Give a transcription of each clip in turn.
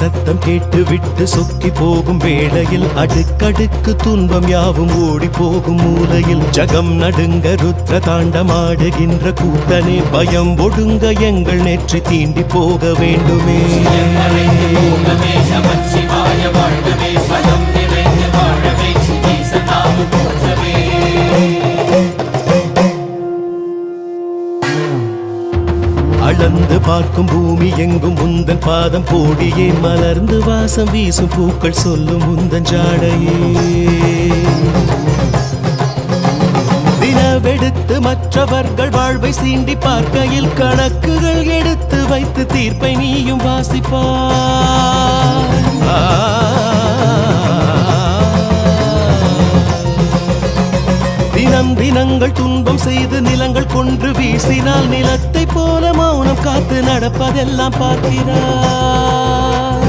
சத்தம் கேட்டு விட்டு சொக்கி போகும் வேளையில் அடுக்கடுக்கு துன்பம் யாவும் ஓடி போகும் மூலையில். ஜகம் நடுங்க ருத்ர தாண்டமாடுகின்ற கூத்தனே பயம் ஒடுங்க எங்கள் நெற்றி தீண்டி போக வேண்டுமே. வாழ்கவே பலம் நிறைந்து வாழவே போற்றவே அளந்து பார்க்கும் பூ எங்கும் முந்தன் பாதம் போடியே மலர்ந்து வாசம் வீசும் பூக்கள் சொல்லும் முந்தன் ஜாடையே. தினவெடுத்து மற்றவர்கள் வாழ்வை சீண்டி பார்க்கையில் கணக்குகள் எடுத்து வைத்து தீர்ப்பை நீயும் வாசிப்பார் தினம் தினங்கள் துன்பம் செய்து நிலங்கள் கொன்று வீசினால் நிலத்தை போல் காத்து நடப்பதெல்லாம் பார்க்கிறார்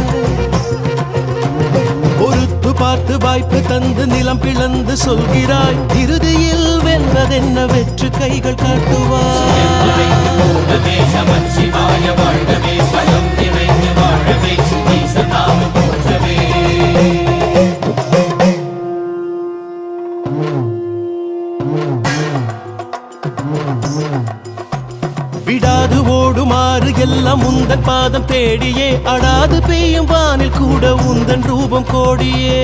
பொறுத்து பார்த்து வாய்ப்பு தந்து நிலம் பிளந்து சொல்கிறாய். இறுதியில் வெல்வதென்ன வெற்று கைகள் காட்டுவார் அடாது பெய்யும் வானில் கூட உந்தன் ரூபம் கோடியே.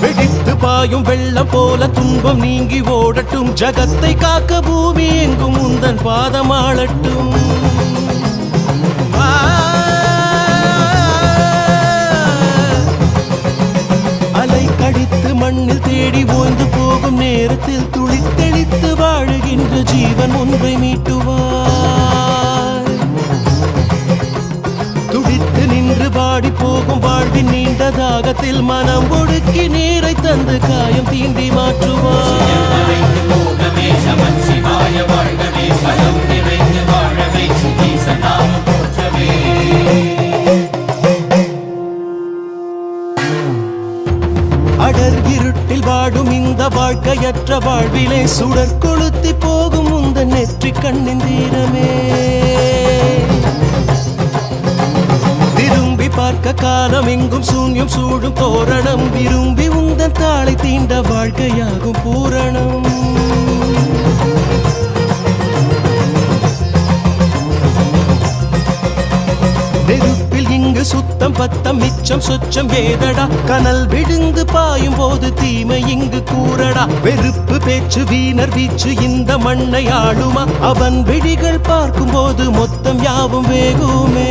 வெடித்து பாயும் வெள்ளம் போல துன்பம் நீங்கி ஓடட்டும். ஜகத்தை காக்க பூமி எங்கும் உந்தன் பாதம் ஆளட்டும் மண்ணில் தேடி ஓய்ந்து போகும் நேரத்தில் துளித்தெளித்து வாழுகின்ற ஜீவன் ஒன்றை மீட்டுவார் வாழ்வின் தாகத்தில் மனம் ஒடுக்கி நீரை தந்து காயம் தீண்டி மாற்றுவார் அடர் இருட்டில் வாடும் இந்த வாழ்க்கையற்ற வாழ்விலே சுடர் கொளுத்தி போகும் உந்த நெற்றி கண்ணின் தீரமே. பார்க்க காலம் எங்கும் சூன்யம் சூடும் தோரணம். விரும்பி உந்தன் தாளை தீண்ட வாழ்க்கையாகும் பூரணம். நெருப்பில் இங்கு சுத்தம் பத்தம் மிச்சம் சொச்சம் வேதடா கனல் விழுந்து பாயும் போது தீமை இங்கு கூறடா. வெறுப்பு பேச்சு வீணர் வீச்சு இந்த மண்ணை ஆளுமா. அவன் விழிகள் பார்க்கும் போது மொத்தம் யாவும் வேகுமே.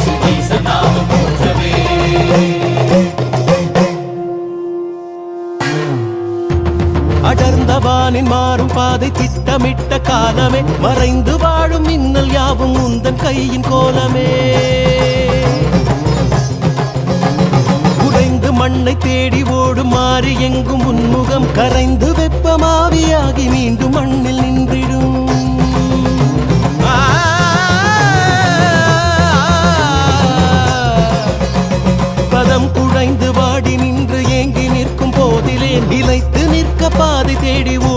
அடர்ந்த மாறும் பாதை திட்டமிட்ட காலமே. மறைந்து வாழும் மின்னல் யாவும் உந்தன் கையின் கோலமே. உடைந்து மண்ணை தேடி ஓடும் மாறி எங்கும் உன்முகம் கரைந்து வெப்பமாவியாகி மீண்டும் மண்ணில் நின்றிடும். பதம் குழைந்து வாடி நின்று ஏங்கி நிற்கும் போதிலே நிலைத்து நிற்க பாதை தேடி ஓ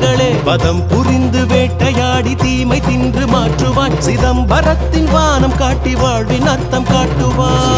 மகளே பதம் புரிந்து வேட்டையாடி தீமை தின்று மாற்றுவான். சிதம்பரத்தின் வானம் காட்டி வாழ்வின் அர்த்தம் காட்டுவான்.